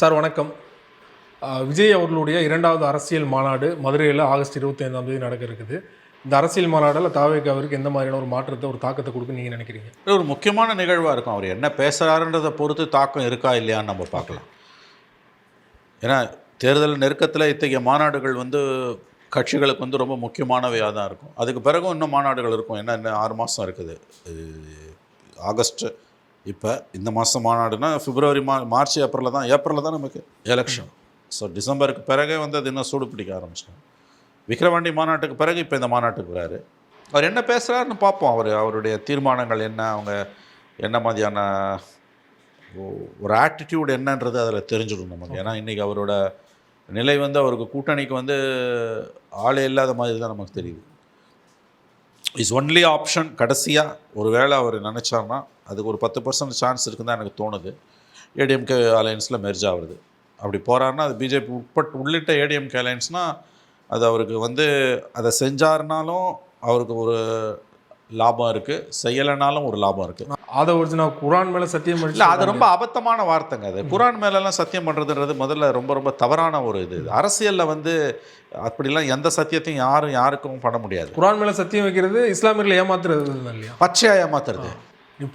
Sir வணக்கம். விஜய் அவர்களுடைய இரண்டாவது அரசியல் மாநாடு மதுரையில் ஆகஸ்ட் இருபத்தி ஐந்தாம் தேதி நடக்க இருக்குது. இந்த அரசியல் மாநாடில் தாவேக் அவருக்கு எந்த மாதிரியான ஒரு மாற்றத்தை ஒரு தாக்கத்தை கொடுக்க நீங்கள் நினைக்கிறீங்க? இது ஒரு முக்கியமான நிகழ்வாக இருக்கும். அவர் என்ன பேசுகிறாருன்றதை பொறுத்து தாக்கம் இருக்கா இல்லையான்னு நம்ம பார்க்கலாம். ஏன்னா தேர்தல் நெருக்கத்தில் இத்தகைய மாநாடுகள் வந்து கட்சிகளுக்கு வந்து ரொம்ப முக்கியமானவையாக தான் இருக்கும். அதுக்கு பிறகும் இன்னும் மாநாடுகள் இருக்கும். ஏன்னா இன்னும் ஆறு மாதம் இருக்குது. ஆகஸ்ட்டு ஆகஸ்ட் இப்போ இந்த மாதம் மாநாடுனா பிப்ரவரி மா மார்ச் ஏப்ரலில் தான் ஏப்ரலில் தான் நமக்கு எலெக்ஷன் ஸோ டிசம்பருக்கு பிறகே வந்து அது இன்னும் சூடு பிடிக்க ஆரம்பிச்சிடும். விக்ரவாண்டி மாநாட்டுக்கு பிறகு இப்போ இந்த மாநாட்டுக்கு வராரு. அவர் என்ன பேசுகிறாருன்னு பார்ப்போம். அவர் அவருடைய தீர்மானங்கள் என்ன அவங்க என்ன மாதிரியான ஒரு ஆட்டிடியூட் என்னன்றது அதில் தெரிஞ்சிடும் நமக்கு. ஏன்னா இன்றைக்கி அவரோட நிலை வந்து அவருக்கு கூட்டணிக்கு வந்து ஆளே இல்லாத மாதிரி தான் நமக்கு தெரியுது. இஸ் ஒன்லி ஆப்ஷன் கடைசியாக ஒரு வேளை அவர் நினச்சார்னா அதுக்கு ஒரு பத்து பர்சன்ட் சான்ஸ் இருக்குன்னு தான் எனக்கு தோணுது. ஏடிஎம்கே அலையன்ஸில் மெர்ஜ் ஆகுறது. அப்படி போகிறாருன்னா அது பிஜேபி உட்பட் உள்ளிட்ட ஏடிஎம்கே அலையன்ஸ்னால் அது அவருக்கு வந்து அதை செஞ்சாருனாலும் அவருக்கு ஒரு லாபம் இருக்குது செய்யலைனாலும் ஒரு லாபம் இருக்குது ஆதவ ஒரிஜினா குரான் மேலே சத்தியம் பண்ணிச்சு அது ரொம்ப அபத்தமான வார்த்தைங்க அது. குரான் மேலெல்லாம் சத்தியம் பண்ணுறதுன்றது முதல்ல ரொம்ப ரொம்ப தவறான ஒரு இது. அரசியலில் வந்து அப்படிலாம் எந்த சத்தியத்தையும் யாரும் யாருக்கும் பண்ண முடியாது. குரான் மேலே சத்தியம் வைக்கிறது இஸ்லாமியர்களை ஏமாத்துறது இல்லையா? பச்சையாக ஏமாத்துறது.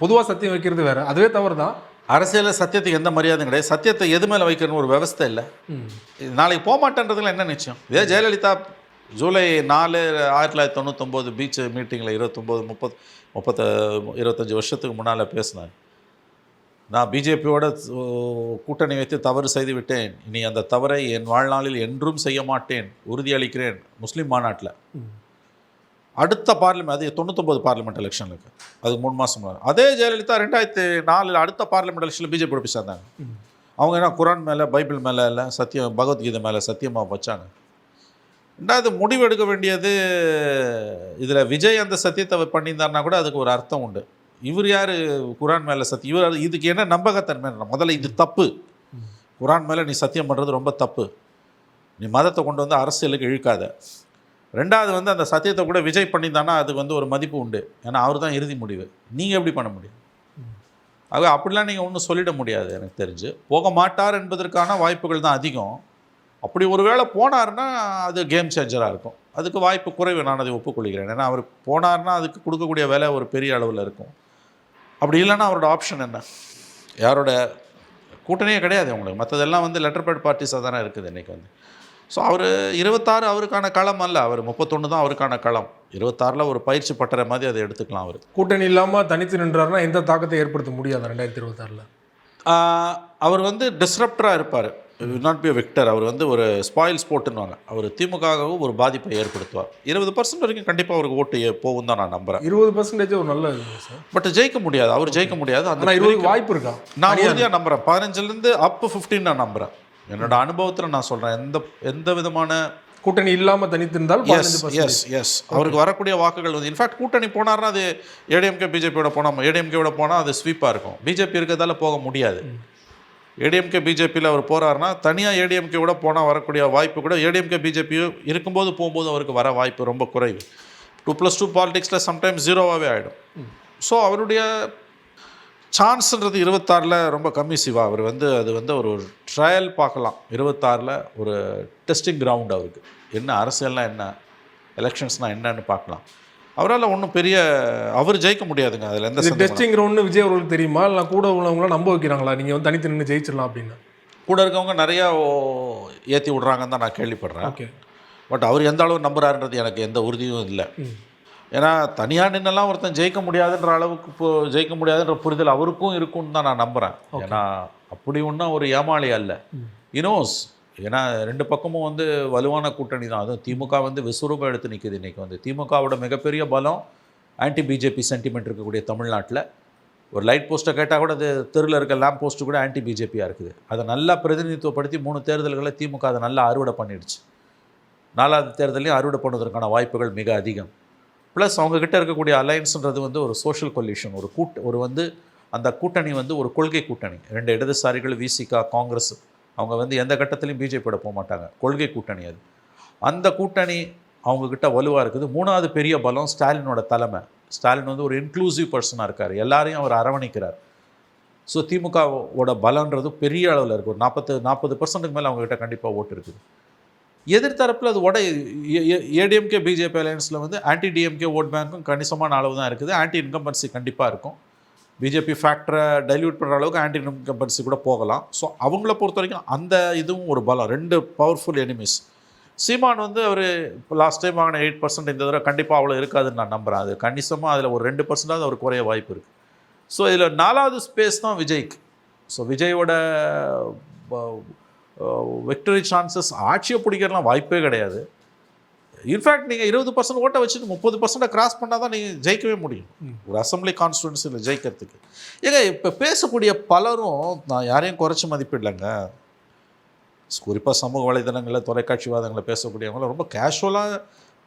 பொதுவாக சத்தியம் வைக்கிறது வேற. அதுவே தவறு தான் அரசியலில் சத்தியத்துக்கு எந்த மரியாதையும் கிடையாது. சத்தியத்தை எது மேலே வைக்கணும்னு ஒரு விவஸ்தை இல்லை. நாளைக்கு போக மாட்டேன்றதுல என்ன நிச்சயம்? இதே ஜெயலலிதா ஜூலை நாலு ஆயிரத்தி தொள்ளாயிரத்தி தொண்ணூத்தொம்போது பீச் மீட்டிங்கில் இருபத்தொம்போது முப்பது முப்பத்த இருபத்தஞ்சி வருஷத்துக்கு முன்னால் பேசினார். நான் பிஜேபியோட கூட்டணி வைத்து தவறு செய்து விட்டேன். இனி அந்த தவறை என் வாழ்நாளில் என்றும் செய்ய மாட்டேன். உறுதியளிக்கிறேன் முஸ்லீம் மாநாட்டில். அடுத்த பார்லிமெண்ட் அது தொண்ணூத்தொம்பது பார்லிமெண்ட் எலெக்ஷனுக்கு அதுக்கு மூணு மாதம் அதே ஜெயலலிதா ரெண்டாயிரத்தி நாலில் அடுத்த பார்லிமெண்ட் எலெக்ஷனில் பிஜேபி போய் சேர்ந்தாங்க அவங்க என்ன குரான் மேலே பைபிள் மேலே இல்லை சத்தியம் பகவத்கீதை மேலே சத்தியமாக வச்சாங்க. ரெண்டாவது முடிவு எடுக்க வேண்டியது இதில் விஜய் அந்த சத்தியத்தை பண்ணியிருந்தாருனா கூட அதுக்கு ஒரு அர்த்தம் உண்டு. இவர் யார்? குரான் மேலே சத்தியம் இவர் இதுக்கு என்ன நம்பகத்தன்மை? முதல்ல இது தப்பு. குரான் மேலே நீ சத்தியம் பண்ணுறது ரொம்ப தப்பு. நீ மதத்தை கொண்டு வந்து அரசியலுக்கு இழுக்காத. ரெண்டாவது வந்து அந்த சத்தியத்தை கூட விஜய் பண்ணியிருந்தானா அதுக்கு வந்து ஒரு மதிப்பு உண்டு. ஏன்னா அவர் தான் இறுதி முடிவு. நீங்கள் எப்படி பண்ண முடியும்? ஆக அப்படிலாம் நீங்கள் ஒன்றும் சொல்லிட முடியாது எனக்கு தெரிஞ்சு. போக மாட்டார் என்பதற்கான வாய்ப்புகள் தான் அதிகம். அப்படி ஒருவேளை போனார்னா அது கேம் சேஞ்சராக இருக்கும். அதுக்கு வாய்ப்பு குறைவு. நான் அதை ஒப்புக்கொள்கிறேன். ஏன்னா அவர் போனார்னா அதுக்கு கொடுக்கக்கூடிய விலை ஒரு பெரிய அளவில் இருக்கும். அப்படி இல்லைன்னா அவரோட ஆப்ஷன் என்ன? யாரோட? கூட்டணியே கிடையாது அவங்களுக்கு. மற்றதெல்லாம் வந்து லெட்டர் பேட் பார்ட்டிஸாக தானே இருக்குது இன்றைக்கி வந்து. ஸோ அவர் இருபத்தாறு அவருக்கான களம் அல்ல. அவர் முப்பத்தொன்று தான் அவருக்கான களம். இருபத்தாறில் ஒரு பயிற்சி பட்டற மாதிரி அதை எடுத்துக்கலாம் அவர். கூட்டணி இல்லாமல் தனித்து நின்றாருன்னா எந்த தாக்கத்தை ஏற்படுத்த முடியாது ரெண்டாயிரத்தி இருபத்தாறில்? அவர் வந்து டிஸ்ரப்டராக இருப்பார். நாட் பி விக்டர் அவர் வந்து ஒரு ஸ்பாயில் ஸ்போர்ட்டுன்னுவாங்க அவர் திமுகவும் ஒரு பாதிப்பை ஏற்படுத்துவார். இருபது பர்சன்ட் வரைக்கும் கண்டிப்பாக அவருக்கு ஓட்டு போகும் தான் நான் நம்புகிறேன் இருபது பர்சன்டேஜ் ஒரு நல்ல பட் ஜெயிக்க முடியாது. அவர் ஜெயிக்க முடியாது. அந்த இருபது வாய்ப்பு இருக்கா? நான் உறுதியாக நம்புகிறேன் பதினஞ்சுலேருந்து அப் ஃபிஃப்டீன் நான் நம்புகிறேன் என்னோட அனுபவத்தில் நான் சொல்கிறேன் எந்த எந்த விதமான கூட்டணி இல்லாமல் தனித்து இருந்தால் எஸ் எஸ் எஸ் அவருக்கு வரக்கூடிய வாக்குகள் வந்து இன்ஃபேக்ட் கூட்டணி போனார்னா அது ஏடிஎம்கே பிஜேபியோட போனால் ஏடிஎம்கேவோட போனால் அது ஸ்வீப்பாக இருக்கும். பிஜேபி இருக்கிறதால போக முடியாது. ஏடிஎம்கே பிஜேபியில் அவர் போகிறாருன்னா தனியாக ஏடிஎம்கேவோட போனால் வரக்கூடிய வாய்ப்பு கூட ஏடிஎம்கே பிஜேபி இருக்கும்போது போகும்போது அவருக்கு வர வாய்ப்பு ரொம்ப குறைவு. டூ ப்ளஸ் டூ பாலிடிக்ஸில் சம்டைம்ஸ் ஜீரோவாகவே ஆகிடும் ஸோ அவருடைய சான்ஸ்ன்றது இருபத்தாறில் ரொம்ப கம்மி சிவா. அவர் வந்து அது வந்து ஒரு ட்ரையல் பார்க்கலாம். இருபத்தாறில் ஒரு டெஸ்டிங் கிரவுண்ட் அவருக்கு. என்ன அரசியல்னால் என்ன எலெக்ஷன்ஸ்னால் என்னன்னு பார்க்கலாம். அவரால் ஒன்றும் பெரிய அவர் ஜெயிக்க முடியாதுங்க அதில் எந்த டெஸ்டிங் கிரவுண்டு விஜய் அவர்களுக்கு தெரியுமா? இல்லை கூட உள்ளவங்களாம் நம்ப வைக்கிறாங்களா? நீங்கள் வந்து தனித்து நின்று ஜெயிச்சிடலாம் அப்படின்னு. கூட இருக்கவங்க நிறையா ஏற்றி விட்றாங்கன்னு தான் நான் கேள்விப்படுறேன். ஓகே. பட் அவர் எந்த அளவு நம்புறாருன்றது எனக்கு எந்த உறுதியும் இல்லை. ஏன்னா தனியாக நின்னெல்லாம் ஒருத்தன் ஜெயிக்க முடியாதுன்ற அளவுக்கு இப்போ ஜெயிக்க முடியாதுன்ற புரிதல் அவருக்கும் இருக்கும்னு தான் நான் நம்புகிறேன் ஏன்னா அப்படி ஒன்றும் ஒரு ஏமாளி அல்ல. இனோஸ் ஏன்னா ரெண்டு பக்கமும் வந்து வலுவான கூட்டணி தான். அதுவும் திமுக வந்து விஸ்வரூபம் எடுத்து நிற்குது இன்றைக்கி வந்து. திமுகவோட மிகப்பெரிய பலம் ஆன்டி பிஜேபி சென்டிமெண்ட் இருக்கக்கூடிய தமிழ்நாட்டில். ஒரு லைட் போஸ்ட்டை கேட்டால் கூட அது தெருவில் இருக்க லேம்ப் போஸ்ட்டு கூட ஆன்டி பிஜேபியாக இருக்குது. அதை நல்லா பிரதிநிதித்துவப்படுத்தி மூணு தேர்தல்களை திமுக அதை நல்லா அறுவடை பண்ணிடுச்சு. நாலாவது தேர்தலையும் அறுவடை பண்ணுவதற்கான வாய்ப்புகள் மிக அதிகம். ப்ளஸ் அவங்கக்கிட்ட இருக்கக்கூடிய அலையன்ஸுன்றது வந்து ஒரு சோஷியல் கொல்யூஷன் ஒரு கூட்ட ஒரு வந்து அந்த கூட்டணி வந்து ஒரு கொள்கை கூட்டணி. ரெண்டு இடதுசாரிகள் விசிகா காங்கிரஸ் அவங்க வந்து எந்த கட்டத்திலையும் பிஜேபியோட போக மாட்டாங்க கொள்கை கூட்டணி அது. அந்த கூட்டணி அவங்கக்கிட்ட வலுவாக இருக்குது. மூணாவது பெரிய பலம் ஸ்டாலினோட தலைமை. ஸ்டாலின் வந்து ஒரு இன்க்ளூசிவ் பர்சனாக இருக்கார். எல்லாரையும் அவர் அரவணைக்கிறார். ஸோ திமுகவோட பலன்றது பெரிய அளவில் இருக்குது ஒரு நாற்பத்து நாற்பது பர்சன்ட்டுக்கு மேலே அவங்ககிட்ட கண்டிப்பாக ஓட்டு இருக்குது. எதிர்த்தரப்பில் அது உட ஏடிஎம்கே பிஜேபி அலையன்ஸில் வந்து ஆன்டி டிஎம்கே ஓட் பேங்க்கும் கணிசமான அளவு தான் இருக்குது. ஆன்டி இன்கம்பன்சி கண்டிப்பாக இருக்கும். பிஜேபி ஃபேக்டரை டைல்யூட் பண்ணுற அளவுக்கு ஆன்டி இன்கம்பன்சி கூட போகலாம். ஸோ அவங்கள பொறுத்த வரைக்கும் அந்த இதுவும் ஒரு பலம். ரெண்டு பவர்ஃபுல் எனிமீஸ் சீமான் வந்து அவர் லாஸ்ட் டைம் வாங்கின எயிட் பர்சன்ட் இந்த தடவை கண்டிப்பாக அவ்வளோ இருக்காதுன்னு நான் நம்புகிறேன் அது கணிசமாக அதில் ஒரு ரெண்டு பர்சன்டாவது அவர் குறைய வாய்ப்பு இருக்குது ஸோ இதில் நாலாவது ஸ்பேஸ் தான் விஜய்க்கு. ஸோ விஜயோட விக்டரி சான்சஸ் ஆட்சியை பிடிக்கிறலாம் வாய்ப்பே கிடையாது. இன்ஃபேக்ட் நீங்கள் இருபது பர்சன்ட் ஓட்டை வச்சுட்டு முப்பது பர்சன்ட்டை கிராஸ் பண்ணால் தான் நீங்கள் ஜெயிக்கவே முடியும். ஒரு அசம்பிளி கான்ஸ்டியூன்சியில் ஜெயிக்கிறதுக்கு. ஏங்க இப்போ பேசக்கூடிய பலரும் நான் யாரையும் குறைச்சி மதிப்பிடலைங்க. குறிப்பாக சமூக வலைதளங்களில் தொலைக்காட்சி வாதங்களை பேசக்கூடியவங்கள ரொம்ப கேஷுவலாக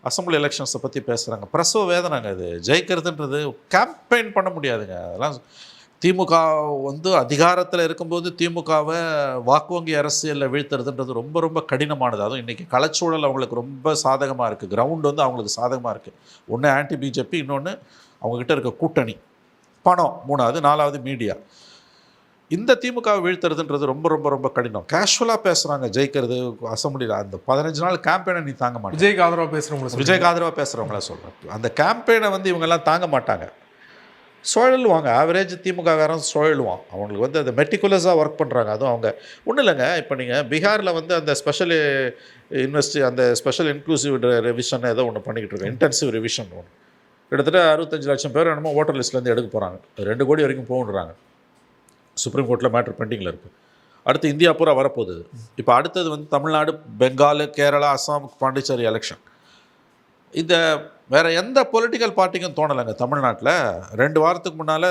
அசம்பிளி எலெக்ஷன்ஸை பற்றி பேசுகிறாங்க பிரசவ வேதனைங்க இது. ஜெயிக்கிறதுன்றது கேம்பெயின் பண்ண முடியாதுங்க. அதெல்லாம் திமுக வந்து அதிகாரத்தில் இருக்கும்போது திமுகவை வாக்கு வங்கி அரசியலில் வீழ்த்துறதுன்றது ரொம்ப ரொம்ப கடினமானது. அதுவும் இன்றைக்கி களச்சூழல் அவங்களுக்கு ரொம்ப சாதகமாக இருக்குது கிரவுண்ட் வந்து அவங்களுக்கு சாதகமாக இருக்குது ஒன்று ஆன்டி பிஜேபி இன்னொன்று அவங்கக்கிட்ட இருக்க கூட்டணி. பணம் மூணாவது நாலாவது மீடியா இந்த திமுகவை வீழ்த்துறதுன்றது ரொம்ப ரொம்ப ரொம்ப கடினம். கேஷுவலாக பேசுகிறாங்க ஜெயிக்கிறது அசம்பிளியில் அந்த பதினஞ்சு நாள் கேம்பெயினை நீ தாங்க மாட்டேன் விஜய்க்கு ஆதரவா பேசுறவங்களை சொல்லுங்க. விஜய்க்கு ஆதரவாக பேசுகிறவங்கள சொல்கிறேன் அந்த கேம்பெயினை வந்து இவங்கெல்லாம் தாங்க மாட்டாங்க. சுழலுவாங்க ஆவரேஜ் திமுககாரன் சுழலுவான் அவங்களுக்கு வந்து அந்த மெட்டிகுலஸாக ஒர்க் பண்ணுறாங்க அதுவும் அவங்க. ஒன்றும் இல்லைங்க. இப்போ நீங்கள் பீகாரில் வந்து அந்த ஸ்பெஷல் இன்வெஸ்டி அந்த ஸ்பெஷல் இன்க்ளூசிவ் ரிவிஷன் ஏதோ ஒன்று பண்ணிக்கிட்டு இருக்கோம் இன்டென்சிவ் ரிவிஷன் ஒன்று கிட்டத்தட்ட அறுபத்தஞ்சு லட்சம் பேர் என்னமோ ஓட்டர் லிஸ்ட்லேருந்து எடுக்க போகிறாங்க ரெண்டு கோடி வரைக்கும் போகணுறாங்க சுப்ரீம் கோர்ட்டில் மேட்ரு பெண்டிங்கில் இருக்குது அடுத்து இந்தியா பூரா வரப்போகுது. இப்போ அடுத்தது வந்து தமிழ்நாடு பெங்கால் கேரளா அஸ்ஸாம் பாண்டிச்சேரி எலெக்ஷன் இந்த வேற எந்த பொலிட்டிக்கல் பார்ட்டிக்கும் தோணலைங்க தமிழ்நாட்டில். ரெண்டு வாரத்துக்கு முன்னால்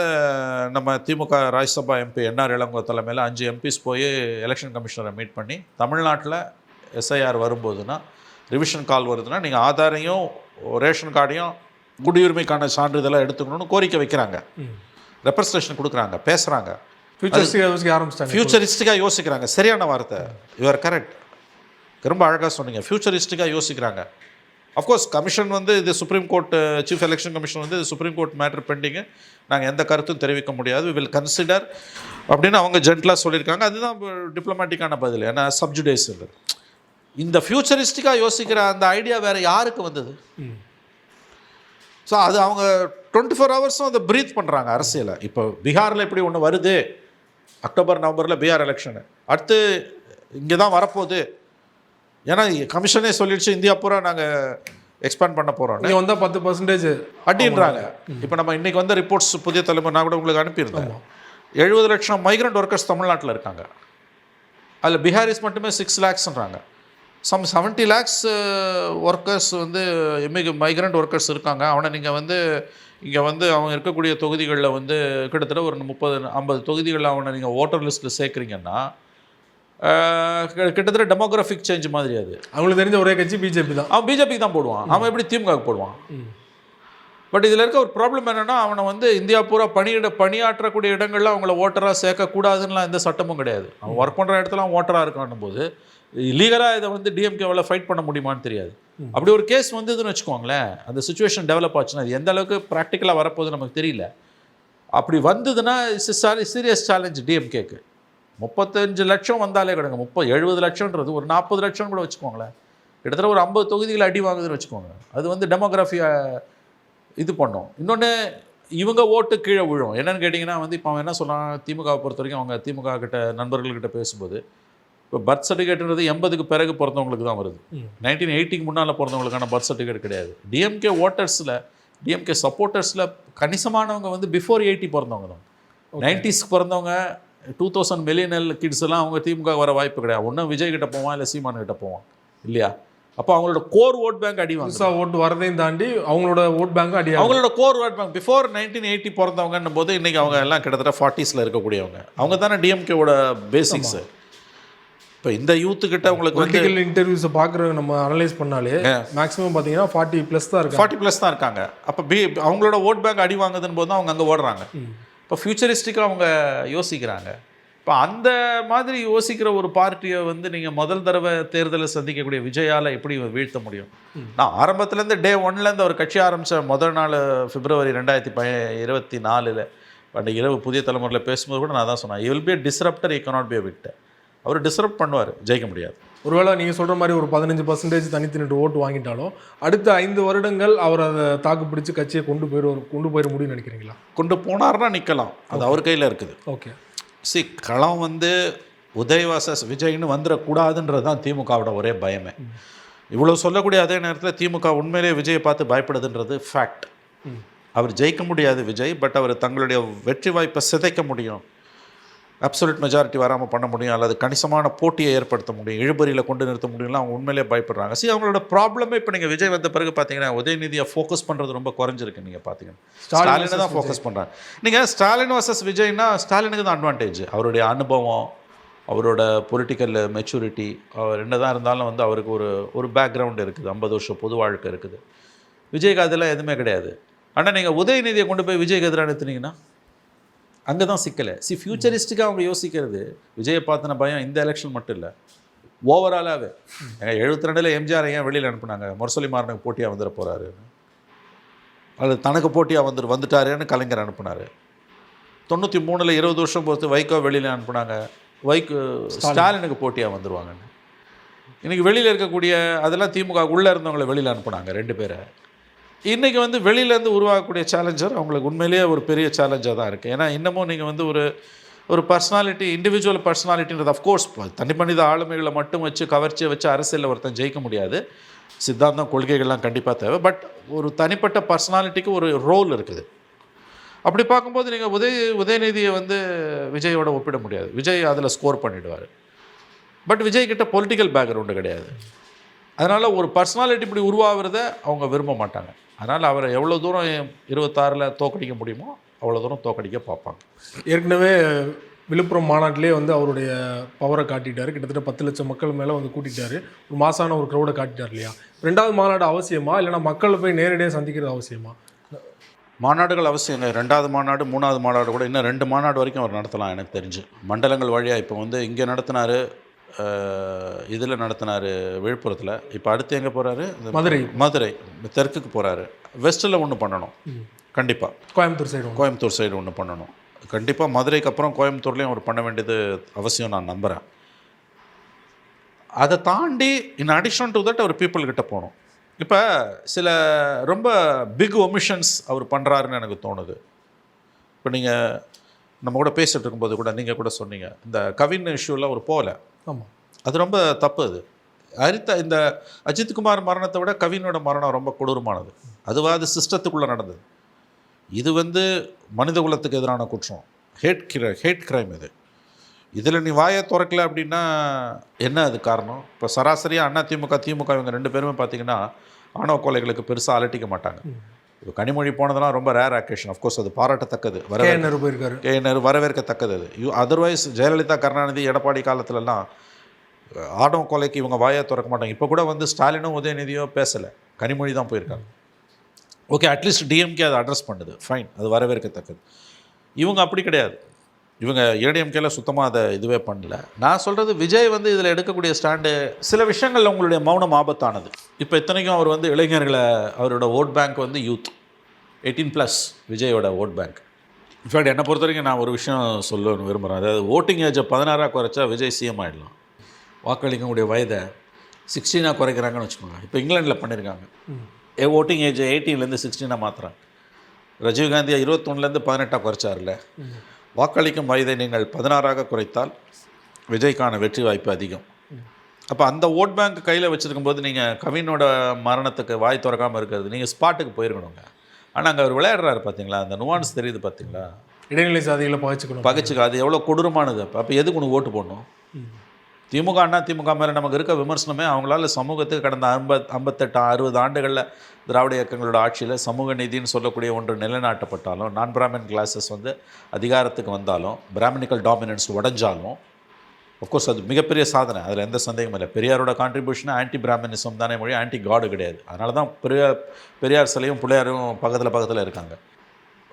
நம்ம DMK Rajya Sabha MP N R Elango தலைமையில் அஞ்சு எம்பிஸ் போய் எலெக்ஷன் கமிஷனரை மீட் பண்ணி தமிழ்நாட்டில் எஸ்ஐஆர் வரும்போதுன்னா ரிவிஷன் கால் வருதுன்னா நீங்கள் ஆதாரையும் ரேஷன் கார்டையும் குடியுரிமைக்கான சான்றிதழை எடுத்துக்கணும்னு கோரிக்கை வைக்கிறாங்க. ம். ரெப்ரசன்டேஷன் கொடுக்குறாங்க பேசுகிறாங்க ஃபியூச்சரிஸ்டிக்காக யோசிக்கிறாங்க. சரியான வார்த்தை. யுவர் கரெக்ட் ரொம்ப அழகாக சொன்னீங்க. ஃபியூச்சரிஸ்டிக்காக யோசிக்கிறாங்க. அஃப்கோர்ஸ் கமிஷன் வந்து இது supreme court chief election commission வந்து இது சுப்ரீம் கோர்ட் மேட்ரு பெண்டிங்கு நாங்கள் எந்த கருத்தும் தெரிவிக்க முடியாது. வில் கன்சிடர் அப்படின்னு அவங்க ஜென்டலாக சொல்லியிருக்காங்க. அதுதான் டிப்ளமேட்டிக்கான பதில். ஏன்னா சப்ஜுடேஸ் இல்லை. இந்த ஃபியூச்சரிஸ்டிக்காக யோசிக்கிற அந்த ஐடியா வேறு யாருக்கு வந்தது. ஸோ அது அவங்க டுவெண்ட்டி ஃபோர் ஹவர்ஸும் அதை ப்ரீத் பண்ணுறாங்க அரசியலை. இப்போ பீகாரில் இப்படி ஒன்று வருது. அக்டோபர் நவம்பரில் பீகார் எலெக்ஷனு அடுத்து இங்கே தான் வரப்போகுது. ஏன்னா கமிஷனே சொல்லிடுச்சு இந்தியா பூரா நாங்கள் எக்ஸ்பேண்ட் பண்ண போகிறோம் நீங்க வந்தா பத்து பர்சன்டேஜ் அப்படின்றாங்க இப்போ நம்ம இன்னைக்கு வந்த ரிப்போர்ட்ஸ் புதிய தலைமுறை நான் கூட உங்களுக்கு அனுப்பியிருந்தேன். எழுபது லட்சம் மைக்ரண்ட் ஒர்க்கர்ஸ் தமிழ்நாட்டில் இருக்காங்க. அதில் பிஹாரிஸ் மட்டுமே சிக்ஸ் லேக்ஸ்ன்றாங்க சம் செவன்ட்டி லேக்ஸ் ஒர்க்கர்ஸ் வந்து இமிக மைக்ரண்ட் ஒர்க்கர்ஸ் இருக்காங்க. அவனை நீங்கள் வந்து இங்கே வந்து அவங்க இருக்கக்கூடிய தொகுதிகளில் வந்து கிட்டத்தட்ட ஒரு முப்பது ஐம்பது தொகுதிகளில் அவனை நீங்கள் ஓட்டர் லிஸ்ட்டில் சேர்க்குறீங்கன்னா கிட்டத்தட்ட டெமோகிராஃபிக் சேஞ்ச் மாதிரி அது. அவங்களுக்கு தெரிஞ்ச ஒரே கட்சி பிஜேபி தான். அவன் பிஜேபிக்கு தான் போடுவான். அவன் எப்படி திமுகவுக்கு போடுவான்? பட் இதில் இருக்க ஒரு ப்ராப்ளம் என்னென்னா அவனை வந்து இந்தியா பூரா பணியிட பணியாற்றக்கூடிய இடங்கள்ல அவங்கள ஓட்டராக சேர்க்கக்கூடாதுன்னுலாம் எந்த சட்டமும் கிடையாது. அவன் ஒர்க் பண்ணுற இடத்துல அவன் ஓட்டராக இருக்கான்னும் போது லீகலாக இதை வந்து டிஎம்கேவால் ஃபைட் பண்ண முடியுமான்னு தெரியாது. அப்படி ஒரு கேஸ் வந்ததுன்னு வச்சுக்கோங்களேன் அந்த சுச்சுவேஷன் டெவலப் ஆச்சுன்னா அது எந்த அளவுக்கு ப்ராக்டிக்கலாக வரப்போகுது நமக்கு தெரியல. அப்படி வந்ததுன்னா இட்ஸ் சீரியஸ் சேலஞ்ச் டிஎம்கேக்கு முப்பத்தஞ்சு லட்சம் வந்தாலே கிடங்க முப்பது எழுபது லட்சம்ன்றது ஒரு நாற்பது லட்சம் கூட வச்சுக்கோங்களேன். கிட்டத்தட்ட ஒரு ஐம்பது தொகுதிகள் அடி வாங்குதுன்னு வச்சுக்கோங்க அது வந்து டெமோகிராஃபியை இது பண்ணும். இன்னொன்று இவங்க ஓட்டு கீழே விழும். என்னன்னு கேட்டிங்கன்னா வந்து இப்போ அவன் என்ன சொல்கிறான் திமுகவை பொறுத்த வரைக்கும் அவங்க திமுக கிட்ட நண்பர்கள்கிட்ட பேசும்போது இப்போ பர்த் சர்டிஃபிகேட்ன்றது எண்பதுக்கு பிறகு பிறந்தவங்களுக்கு தான் வருது. நைன்டீன் எயிட்டிக்கு முன்னால் பிறந்தவங்களுக்கான பர்த் சர்டிஃபிகேட் கிடையாது. டிஎம்கே ஓட்டர்ஸில் டிஎம்கே சப்போர்ட்டர்ஸில் கணிசமானவங்க வந்து பிஃபோர் எயிட்டி பிறந்தவங்க தான். நைன்டிஸ்க்கு பிறந்தவங்க டூ தௌசண்ட் மில்லியனல் கிட்ஸ் எல்லாம் அவங்க திமுக வர வாய்ப்பு கிடையாது. ஒன்றும் விஜய் கிட்ட போவான் இல்லை சீமான் கிட்ட போவான். இல்லையா? அப்போ அவங்களோட கோர் ஓட் பேங்க் அடி வாங்குது. புதுசா ஓட்டு வரதையும் தாண்டி அவங்களோட ஓட் பேங்க் அடியா அவங்களோட core vote bank before nineteen eighty பிறந்தவங்கன்னும் போது இன்னைக்கு அவங்க எல்லாம் கிட்டத்தட்ட ஃபார்ட்டிஸில் இருக்கக்கூடியவங்க. அவங்க தானே டிஎம்கேவோட பேசிக்ஸ் இப்போ இந்த யூத்து கிட்ட உங்களுக்கு வந்து இன்டர்வியூஸை பார்க்குற நம்ம அனலைஸ் பண்ணாலே மேக்ஸிமம் பார்த்தீங்கன்னா ஃபார்ட்டி ப்ளஸ் தான் இருக்காங்க. ஃபார்ட்டி ப்ளஸ் தான் இருக்காங்க. அப்போ பி அவங்களோட ஓட் பேங்க் அடி வாங்குதுன்னு போது தான் அவங்க அங்கே ஓடுறாங்க. இப்போ ஃபியூச்சரிஸ்டிக்காக அவங்க யோசிக்கிறாங்க. இப்போ அந்த மாதிரி யோசிக்கிற ஒரு பார்ட்டியை வந்து நீங்கள் முதல் தடவை தேர்தலை சந்திக்கக்கூடிய விஜயால் எப்படி வீழ்த்த முடியும்? நான் ஆரம்பத்துலேருந்து டே ஒன்லேருந்து அவர் கட்சி ஆரம்பித்த முதல் நாள் பிப்ரவரி ரெண்டாயிரத்தி ப இருபத்தி நாலில் அன்றைக்கு இரவு புதிய தலைமுறையில் பேசும்போது கூட நான் தான் சொன்னேன். Will be he cannot be a victor. அவர் டிஸ்ரப்ட் பண்ணுவார் ஜெயிக்க முடியாது. ஒருவேளை நீங்கள் சொல்கிற மாதிரி ஒரு பதினஞ்சு பர்சன்டேஜ் தனித்து நின்று ஓட்டு வாங்கிட்டாலும் அடுத்த ஐந்து வருடங்கள் அவர் அதை தாக்கு பிடிச்சு கட்சியை கொண்டு போயிரு கொண்டு போயிட முடியும்னு நினைக்கிறீங்களா? கொண்டு போனார்னா நிற்கலாம் அது அவர் கையில் இருக்குது. ஓகே. சி களம் வந்து உதயவாசஸ் விஜய்னு வந்துடக்கூடாதுன்றது தான் திமுகவோட ஒரே பயமே. இவ்வளோ சொல்லக்கூடிய அதே நேரத்தில் திமுக உண்மையிலேயே விஜயை பார்த்து பயப்படுதுன்றது ஃபேக்ட் அவர் ஜெயிக்க முடியாது விஜய் பட் அவர் தங்களுடைய வெற்றி வாய்ப்பை சிதைக்க முடியும். அப்சல்யூட் மெஜாரிட்டி வராமல் பண்ண முடியும் அல்லது கணிசமான போட்டியை ஏற்படுத்த முடியும் இழுபறியில் கொண்டு நிறுத்த முடியும்லாம் அவங்க உண்மையிலேயே பயப்படுறாங்க. சி அவங்களோட ப்ராப்ளமே இப்போ நீங்கள் விஜய் வந்த பிறகு பார்த்தீங்கன்னா உதயநிதியை ஃபோக்கஸ் பண்ணுறது ரொம்ப குறைஞ்சிருக்கு நீங்கள் பார்த்தீங்கன்னா ஸ்டாலின் ஸ்டாலினை தான் ஃபோக்கஸ் பண்ணுறாங்க நீங்கள் ஸ்டாலின் வர்சஸ் விஜய்னா ஸ்டாலினுக்கு தான் அட்வான்டேஜ் அவருடைய அனுபவம் அவரோட பொலிட்டிக்கல் மெச்சூரிட்டி அவர் என்னதான் இருந்தாலும் வந்து அவருக்கு ஒரு ஒரு பேக்ரவுண்ட் இருக்குது. ஐம்பது வருஷம் பொது வாழ்க்கை இருக்குது. விஜய்க்கு அதெல்லாம் எதுவுமே கிடையாது. ஆனால் நீங்கள் உதயநிதியை கொண்டு போய் விஜய்க்கு எதிராக நிறுத்துனீங்கன்னா அங்கே தான் சிக்கலை. சி ஃபியூச்சரிஸ்டிக்காக அவங்க யோசிக்கிறது விஜயை பார்த்தின பயம் இந்த எலெக்ஷன் மட்டும் இல்லை. ஓவராலாகவே எங்கள் எழுபத்தி ரெண்டில் எம்ஜிஆர் ஏன் வெளியில் அனுப்புனாங்க? முரசொலி மாறனுக்கு போட்டியாக வந்துட போகிறாரு அது தனக்கு போட்டியாக வந்து வந்துட்டாரேன்னு கலைஞர் அனுப்புனார். தொண்ணூற்றி மூணில் இருபது வருஷம் பொறுத்து வைகோ வெளியில் அனுப்புனாங்க. வைகோ ஸ்டாலினுக்கு போட்டியாக வந்துருவாங்கன்னு. இன்றைக்கி வெளியில் இருக்கக்கூடிய அதெல்லாம் திமுக உள்ளே இருந்தவங்களை வெளியில் அனுப்புனாங்க ரெண்டு பேரை. இன்றைக்கி வந்து வெளியிலேருந்து உருவாகக்கூடிய சேலஞ்சர் அவங்களுக்கு உண்மையிலேயே ஒரு பெரிய சேலஞ்சாக தான் இருக்குது ஏன்னா இன்னமும் நீங்கள் வந்து ஒரு ஒரு பர்சனாலிட்டி இண்டிவிஜுவல் பர்சனாலிட்டின்றது அஃப்கோர்ஸ் தனி மனித ஆளுமைகளை மட்டும் வச்சு கவர்ச்சியை வச்சு அரசியலில் ஒருத்தன் ஜெயிக்க முடியாது. சித்தாந்தம் கொள்கைகள்லாம் கண்டிப்பாக தேவை. பட் ஒரு தனிப்பட்ட பர்சனாலிட்டிக்கு ஒரு ரோல் இருக்குது. அப்படி பார்க்கும்போது நீங்கள் உதய உதயநிதியை வந்து விஜயோட ஒப்பிட முடியாது. விஜய் அதில் ஸ்கோர் பண்ணிடுவார். பட் விஜய் கிட்ட பொலிட்டிக்கல் பேக்ரவுண்டு கிடையாது. அதனால் ஒரு பர்சனாலிட்டி இப்படி உருவாகிறத அவங்க விரும்ப மாட்டாங்க. அதனால் அவரை எவ்வளோ தூரம் இருபத்தாறில் தோக்கடிக்க முடியுமோ அவ்வளோ தூரம் தோக்கடிக்க பார்ப்பாங்க. ஏற்கனவே விழுப்புரம் மாநாட்டிலே வந்து அவருடைய பவரை காட்டிட்டாரு. கிட்டத்தட்ட பத்து லட்சம் மக்கள் மேலே வந்து கூட்டிட்டாரு. ஒரு மாசான ஒரு க்ரௌடை காட்டிட்டார் இல்லையா? ரெண்டாவது மாநாடு அவசியமா? இல்லைனா மக்களை போய் நேரடியாக சந்திக்கிறது அவசியமா? மாநாடுகள் அவசியங்க ரெண்டாவது மாநாடு மூணாவது மாநாடு கூட இன்னும் ரெண்டு மாநாடு வரைக்கும் அவர் நடத்தலாம் எனக்கு தெரிஞ்சு. மண்டலங்கள் வழியாக இப்போ வந்து இங்கே நடத்தினார் இதில் நடத்தினார் விழுப்புரத்தில். இப்போ அடுத்து எங்கே போகிறாரு? மதுரை. மதுரை. தெற்குக்கு போகிறாரு. வெஸ்ட்டில் ஒன்று பண்ணணும். கண்டிப்பாக கோயம்புத்தூர் சைடு கோயம்புத்தூர் சைடு ஒன்று பண்ணணும். கண்டிப்பாக மதுரைக்கு அப்புறம் கோயம்புத்தூர்லேயும் அவர் பண்ண வேண்டியது அவசியம் நான் நம்புகிறேன் அதை தாண்டி இன் அடிஷன் டு தட் அவர் people கிட்ட போகணும். இப்போ சில ரொம்ப பிக் ஒமிஷன்ஸ் அவர் பண்ணுறாருன்னு எனக்கு தோணுது. இப்போ நீங்கள் நம்ம கூட பேசிகிட்டு இருக்கும்போது கூட நீங்கள் கூட சொன்னீங்க. இந்த கவின் இஷ்யூவில் அவர் போகல. ஆமாம் அது ரொம்ப தப்பு அது. அரித்த இந்த அஜித்குமார் மரணத்தை விட கவினோட மரணம் ரொம்ப கொடூரமானது. அதுவா அது சிஸ்டத்துக்குள்ளே நடந்தது. இது வந்து மனித குலத்துக்கு எதிரான குற்றம். ஹேட் கிர ஹேட் கிரைம் இது. இதில் நீ வாயை திறக்கல அப்படின்னா என்ன அது காரணம்? இப்போ சராசரியாக அண்ணா திமுக திமுக இவங்க ரெண்டு பேருமே பார்த்தீங்கன்னா ஆணவ கொலைகளுக்கு பெருசாக அலட்டிக்க மாட்டாங்க. இப்போ கனிமொழி போனதெல்லாம் ரொம்ப ரேர் அக்கேஷன் அஃப்கோர்ஸ் அது பாராட்டத்தக்கது. வர கேஎன்ஆர் போயிருக்காரு. கேனர் வரவேற்கத்தக்கது. அது யூ அதர்வைஸ் ஜெயலலிதா கருணாநிதி எடப்பாடி காலத்துலலாம் ஆடம் கொலைக்கு இவங்க வாயை திறக்க மாட்டாங்க. இப்போ கூட வந்து ஸ்டாலினும் உதயநிதியோ பேசலை. கனிமொழி தான் போயிருக்காங்க. ஓகே அட்லீஸ்ட் டிஎம்கே அதை அட்ரஸ் பண்ணுது. ஃபைன் அது வரவேற்கத்தக்கது. இவங்க அப்படி கிடையாது. இவங்க ஏடிஎம்கேல சுத்தமாக அதை இதுவே பண்ணல. நான் சொல்கிறது விஜய் வந்து இதில் எடுக்கக்கூடிய ஸ்டாண்டு சில விஷயங்களில் உங்களுடைய மௌனம் ஆபத்தானது. இப்போ இத்தனைக்கும் அவர் வந்து இளைஞர்களை அவரோட ஓட் பேங்க் வந்து யூத் எயிட்டீன் ப்ளஸ் விஜயோட ஓட் பேங்க் இன்ஃபேக்ட் என்னை பொறுத்த வரைக்கும் நான் ஒரு விஷயம் சொல்லணும்னு விரும்புகிறேன் அதாவது ஓட்டிங் ஏஜை பதினாறாக குறைச்சா விஜய் சிஎம் ஆகிடலாம் வாக்களிக்கக்கூடிய வயதை சிக்ஸ்டீனாக குறைக்கிறாங்கன்னு வச்சுக்கோங்க இப்போ இங்கிலாண்டில் பண்ணியிருக்காங்க ஏ ஓட்டிங் ஏஜ் எயிட்டீன்லேருந்து சிக்ஸ்டீனாக மாற்றுறாங்க ரஜீவ்காந்தியை இருபத்தொன்னுலேருந்து பதினெட்டாக குறைச்சார்ல வாக்களிக்கும் வயதை நீங்கள் பதினாறாக குறைத்தால் விஜய்க்கான வெற்றி வாய்ப்பு அதிகம். அப்போ அந்த ஓட் பேங்க் கையில் வச்சுருக்கும்போது நீங்கள் கவினோட மரணத்துக்கு வாய் திறக்காமல் இருக்கிறது நீங்கள் ஸ்பாட்டுக்கு போயிருக்கணுங்க. ஆனால் அங்கே அவர் விளையாடுறாரு பார்த்தீங்களா அந்த நுவான்ஸ் தெரியுது பார்த்தீங்களா இடைநிலை சாதிகளை பகிச்சுக்கணும் பகைச்சுக்க அது எவ்வளோ கொடூரமானது அப்போ. அப்போ எதுக்கு உனக்கு ஓட்டு போடணும்? திமுக அண்ணா திமுக மேலே நமக்கு இருக்க விமர்சனமே அவங்களால சமூகத்துக்கு கடந்த ஐம்பத் ஐம்பத்தெட்டு அறுபது ஆண்டுகளில் திராவிட இயக்கங்களோட ஆட்சியில் சமூக நீதினு சொல்லக்கூடிய ஒன்று நிலைநாட்டப்பட்டாலும் நான் பிராமின் கிளாஸஸ் வந்து அதிகாரத்துக்கு வந்தாலும் பிராமணிக்கல் டாமினன்ஸ் உடஞ்சாலும் அஃப்கோர்ஸ் அது மிகப்பெரிய சாதனை. அதில் எந்த சந்தேகமும் இல்லை. பெரியாரோட கான்ட்ரிபியூஷன் ஆன்டி பிராமினிசம் தானே மொழி ஆன்டி காடு கிடையாது. அதனால தான் பெரியார் பெரியார் சிலையும் பிள்ளையாரும் பக்கத்தில் பக்கத்தில் இருக்காங்க.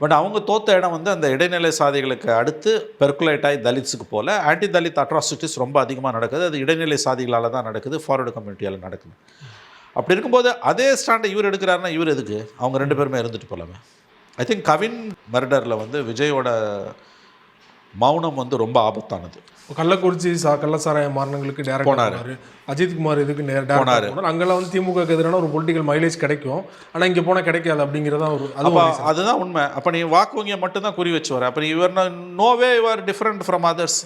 பட் அவங்க தோத்த இடம் வந்து அந்த இடைநிலை சாதிகளுக்கு அடுத்து பெர்குலேட் ஆகி தலித்ஸுக்கு போல ஆன்டி தலித் அட்ராசிட்டிஸ் ரொம்ப அதிகமாக நடக்குது. அது இடைநிலை சாதிகளால் தான் நடக்குது ஃபார்வர்டு கம்யூனிட்டியால் நடக்குது. அப்படி இருக்கும்போது அதே ஸ்டாண்டை இவர் எடுக்கிறாருன்னா இவர் எதுக்கு? அவங்க ரெண்டு பேருமே இருந்துட்டு போகலாமே ஐ திங்க் கவின் மர்டரில் வந்து விஜயோட மௌனம் வந்து ரொம்ப ஆபத்தானது. கள்ளக்குறிச்சி சா கள்ளசாராய மரணங்களுக்கு டேரக்ட் போனாரு. அஜித்குமார் இதுக்கு நேர் டேரக்ட் போனார். அங்கெல்லாம் வந்து திமுக எதிரான ஒரு பொலிட்டிக்கல் மைலேஜ் கிடைக்கும். ஆனா இங்க போனா கிடைக்காது அப்படிங்கிறதா ஒரு அப்போ அதுதான் உண்மை. அப்போ நீ வாக்கு வங்கியை மட்டும்தான் குறி வச்சு வர அப்போ நீ இவர் now you're different from others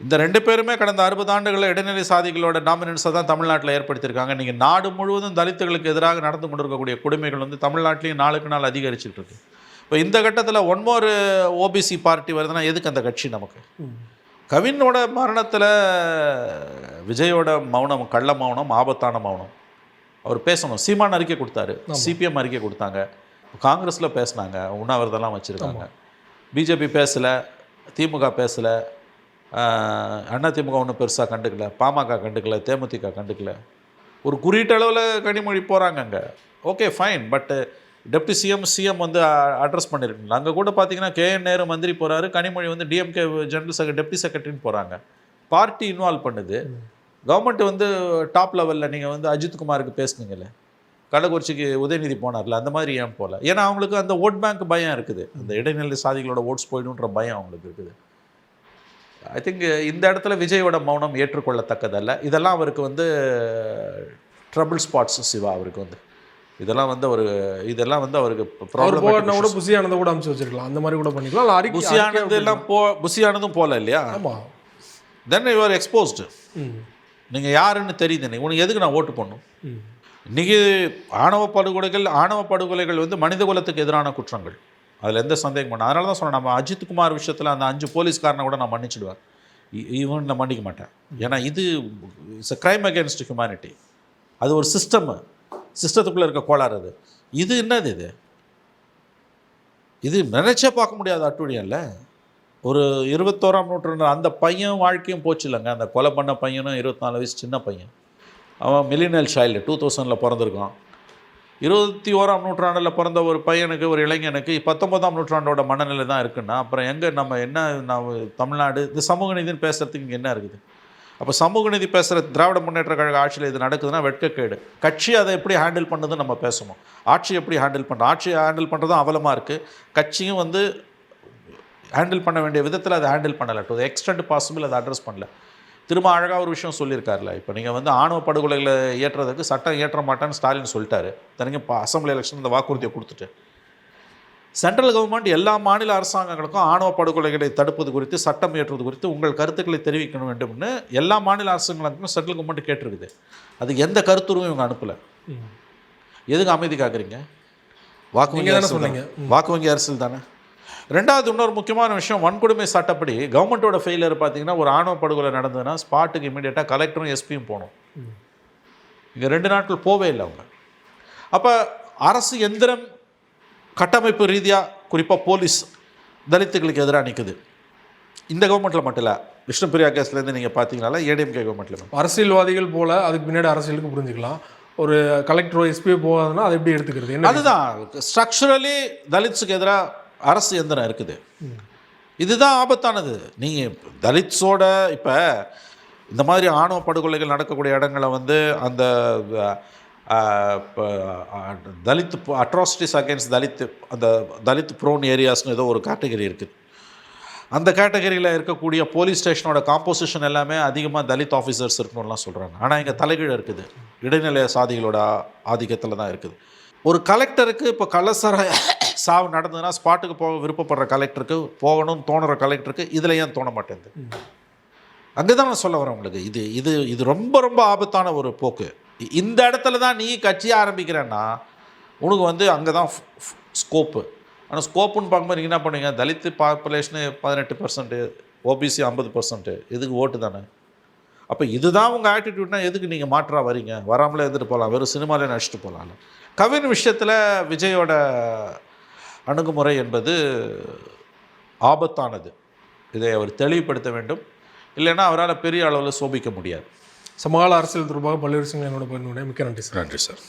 இந்த ரெண்டு பேருமே கடந்த அறுபது ஆண்டுகளில் இடைநிலை சாதிகளோட டாமினன்ஸை தான் தமிழ்நாட்டில் ஏற்படுத்தியிருக்காங்க. நீங்கள் நாடு முழுவதும் தலித்துகளுக்கு எதிராக நடந்து கொண்டிருக்கக்கூடிய கொடுமைகள் வந்து தமிழ்நாட்டிலையும் நாளுக்கு நாள் அதிகரிச்சுட்டு இருக்கு. இப்போ இந்த கட்டத்தில் ஒன்மோர் ஓபிசி பார்ட்டி வருதுன்னா எதுக்கு அந்த கட்சி நமக்கு? கவினோட மரணத்தில் விஜயோட மௌனம் கள்ள மௌனம் ஆபத்தான மௌனம். அவர் பேசணும். சீமான் அறிக்கை கொடுத்தாரு. சிபிஎம் அறிக்கை கொடுத்தாங்க. காங்கிரஸில் பேசுனாங்க. உண்ணாவிரதெல்லாம் வச்சுருக்காங்க. பிஜேபி பேசலை திமுக பேசலை அண்ணா திமுக ஒன்றும் பெருசாக கண்டுக்கல பாமக கண்டுக்கல தேமுதிக கண்டுக்கல. ஒரு குறியீட்டு அளவில் கனிமொழி போகிறாங்க அங்கே okay fine but deputy CM CM வந்து அட்ரஸ் பண்ணியிருக்கீங்களா அங்கே கூட பார்த்தீங்கன்னா கேஎன் நேரு மந்திரி போகிறாரு கனிமொழி வந்து டிஎம்கே ஜெனரல் செக்ரட்டரி டெப்டி செக்ரட்டரின்னு போகிறாங்க பார்ட்டி இன்வால்வ் பண்ணுது. கவர்மெண்ட் வந்து டாப் லெவலில் நீங்கள் வந்து அஜித்குமாருக்கு பேசுனீங்களே கள்ளக்குறிச்சிக்கு உதயநிதி போனார்ல அந்த மாதிரி ஏன் போகல ஏன்னா அவங்களுக்கு அந்த ஓட் பேங்க் பயம் இருக்குது. அந்த இடைநிலை சாதிகளோட ஓட்ஸ் போயிடுன்ற பயம் அவங்களுக்கு இருக்குது. ஐ திங்க் இந்த இடத்துல விஜயோட மௌனம் ஏற்றுக்கொள்ளத்தக்கதல்ல. இதெல்லாம் அவருக்கு வந்து ட்ரபிள் ஸ்பாட்ஸ் சிவா அவருக்கு வந்து. இதெல்லாம் வந்து ஒரு இதெல்லாம் வந்து அவருக்கு அவர் ப்ராப்ளம் கூட புசியானதை கூட அமுச்சு வச்சிருக்கலாம். அந்த மாதிரி கூட பண்ணிக்கலாம். இல்ல புசியானது எல்லாம் போ புசியானதும் போகல இல்லையா? ஆமா. தென் யூஆர் எக்ஸ்போஸ்டு ம். நீங்கள் யாருன்னு தெரியுது நீ உனக்கு எதுக்கு நான் ஓட்டு போடணும்? ம். இன்றைக்கி ஆணவ படுகொலைகள் ஆணவ படுகொலைகள் வந்து மனித குலத்துக்கு எதிரான குற்றங்கள். அதில் எந்த சந்தேகம் பண்ண அதனால தான் சொன்னேன் நம்ம அஜித் குமார் விஷயத்தில் அந்த அஞ்சு போலீஸ்காரனை கூட நான் மன்னிச்சிடுவேன். ஈவன் நான் மன்னிக்க மாட்டேன். ஏன்னா இது it's a crime against humanity அது ஒரு சிஸ்டம் சிஸ்டத்துக்குள்ளே இருக்க கோளாறு அது. இது என்னது இது? இது நினைச்சே பார்க்க முடியாத அட்டுழியம் ஒரு இருபத்தோராம் நூற்றாண்டு அந்த பையன் வாழ்க்கையும் போச்சு இல்லைங்க. அந்த கொலை பண்ண பையனும் இருபத்தி வயசு சின்ன பையன். அவன் மில்லினல் சைல்டு டூ தௌசண்டில் பிறந்திருக்கான். இருபத்தி ஓராம் நூற்றாண்டில் பிறந்த ஒரு பையனுக்கு ஒரு இளைஞனுக்கு பத்தொன்பதாம் நூற்றாண்டோட மனநிலை தான் இருக்குன்னா அப்புறம் எங்கே நம்ம என்ன நம்ம தமிழ்நாடு இந்த சமூக நீதின்னு பேசுகிறதுக்கு இங்கே என்ன இருக்குது? அப்போ சமூக நீதி பேசுகிற திராவிட முன்னேற்ற கழக ஆட்சியில் இது நடக்குதுன்னா வெட்கக்கேடு. கட்சி அதை எப்படி ஹேண்டில் பண்ணுதுன்னு நம்ம பேசணும் ஆட்சி எப்படி ஹேண்டில் பண்ணுறோம் ஆட்சியை ஹேண்டில் பண்ணுறதும் அவலமாக இருக்குது கட்சியும் வந்து ஹேண்டில் பண்ண வேண்டிய விதத்தில் அதை ஹேண்டில் பண்ணலை. டு எக்ஸ்டென்ட் பாசிபிள் அதை அட்ரஸ் பண்ணல. திரும்ப அழகாக ஒரு விஷயம் சொல்லியிருக்காருல இப்போ நீங்கள் வந்து ஆணவ படுகொலைகளை ஏற்றுறதுக்கு சட்டம் ஏற்ற மாட்டேன்னு ஸ்டாலின் சொல்லிட்டாரு. தனிங்க இப்போ அசம்பிளி எலெக்ஷன் இந்த வாக்குறுதியை கொடுத்துட்டு. சென்ட்ரல் கவர்மெண்ட் எல்லா மாநில அரசாங்கங்களுக்கும் ஆணவ படுகொலைகளை தடுப்பது குறித்து சட்டம் இயற்றுவது குறித்து உங்கள் கருத்துக்களை தெரிவிக்கணும் வேண்டும்னு எல்லா மாநில அரசாங்கங்களுக்கும் சென்ட்ரல் கவர்மெண்ட் கேட்டிருக்குது. அதுக்கு எந்த கருத்துருவும் இவங்க அனுப்பலை. எதுக்கு அமைதி காக்குறீங்க? வாக்கு வங்கி அரசியல் சொன்னீங்க. வாக்கு வங்கி அரசியல் தானே? ரெண்டாவது இன்னொரு முக்கியமான விஷயம் வன்கொடுமை சட்டப்படி கவர்மெண்ட்டோட ஃபெயிலியர் பார்த்தீங்கன்னா ஒரு ஆணவ படுகொலை நடந்ததுன்னா ஸ்பாட்டுக்கு இமீடியட்டாக கலெக்டரும் எஸ்பியும் போகணும். இங்கே ரெண்டு நாட்கள் போவே இல்லை அவங்க. அப்போ அரசு எந்திரம் கட்டமைப்பு ரீதியாக குறிப்பாக போலீஸ் தலித்துகளுக்கு எதிராக நிற்குது இந்த கவர்மெண்ட்டில் மட்டும் இல்லை விஷ்ணுபிரியா கேஸ்லேருந்து நீங்கள் பார்த்தீங்கனால ஏடிஎம்கே கவர்மெண்ட்டில் அரசியல்வாதிகள் போல அதுக்கு பின்னாடி அரசியலுக்கு புரிஞ்சுக்கலாம். ஒரு கலெக்டரோ எஸ்பியோ போகாதுன்னா அதை எப்படி எடுத்துக்கிறது? என்ன அதுதான் ஸ்ட்ரக்சரலி தலித்ஸுக்கு எதிராக அரசு எந்திரம் இருக்குது. இதுதான் ஆபத்தானது. நீங்கள் தலித்ஸோட இப்போ இந்த மாதிரி ஆணவ படுகொலைகள் நடக்கக்கூடிய இடங்களை வந்து அந்த தலித் அட்ராசிட்டிஸ் அகேன்ஸ்ட் தலித் அந்த தலித் ப்ரோன் ஏரியாஸ்னு ஏதோ ஒரு கேட்டகரி இருக்குது அந்த கேட்டகரியில் இருக்கக்கூடிய போலீஸ் ஸ்டேஷனோட காம்போசிஷன் எல்லாமே அதிகமாக தலித் ஆஃபீஸர்ஸ் இருக்கணும்லாம் சொல்கிறாங்க ஆனால் இங்கே தலைகீழ இருக்குது. இடைநிலை சாதிகளோட ஆதிக்கத்தில் தான் இருக்குது. ஒரு கலெக்டருக்கு இப்போ கள்ளசார சாவு நடந்ததுன்னா ஸ்பாட்டுக்கு போக விருப்பப்படுற கலெக்டருக்கு போகணும்னு தோணுற கலெக்டருக்கு இதில் ஏன் தோண மாட்டேங்குது? அங்கே தான் நான் சொல்ல வரேன் உங்களுக்கு. இது இது இது ரொம்ப ரொம்ப ஆபத்தான ஒரு போக்கு. இந்த இடத்துல தான் நீ கட்சி ஆரம்பிக்கிறேன்னா உனக்கு வந்து அங்கே தான் ஸ்கோப்பு ஆனால் ஸ்கோப்புன்னு பார்க்கும்போது நீங்கள் என்ன பண்ணுவீங்க? தலித் பாப்புலேஷனு பதினெட்டு பர்சன்ட்டு ஓபிசி ஐம்பது பர்சன்ட்டு இதுக்கு ஓட்டு தானே? அப்போ இதுதான் உங்கள் ஆட்டிடியூட்னா எதுக்கு நீங்கள் மாற்றா வரீங்க? வராமலே இருந்துட்டு போகலாம் வெறும் சினிமாலே நடிச்சிட்டு போகலாம்ல கவின் விஷயத்தில் விஜயோட அணுகுமுறை என்பது ஆபத்தானது. இதை அவர் தெளிவுபடுத்த வேண்டும். இல்லைன்னா அவரால் பெரிய அளவில் சோபிக்க முடியாது. சமகால அரசியல் தொடர்பாக பல்வேறு விஷயங்கள் என்னோட பயனுடைய மிக்க நன்றி சார். நன்றி சார்.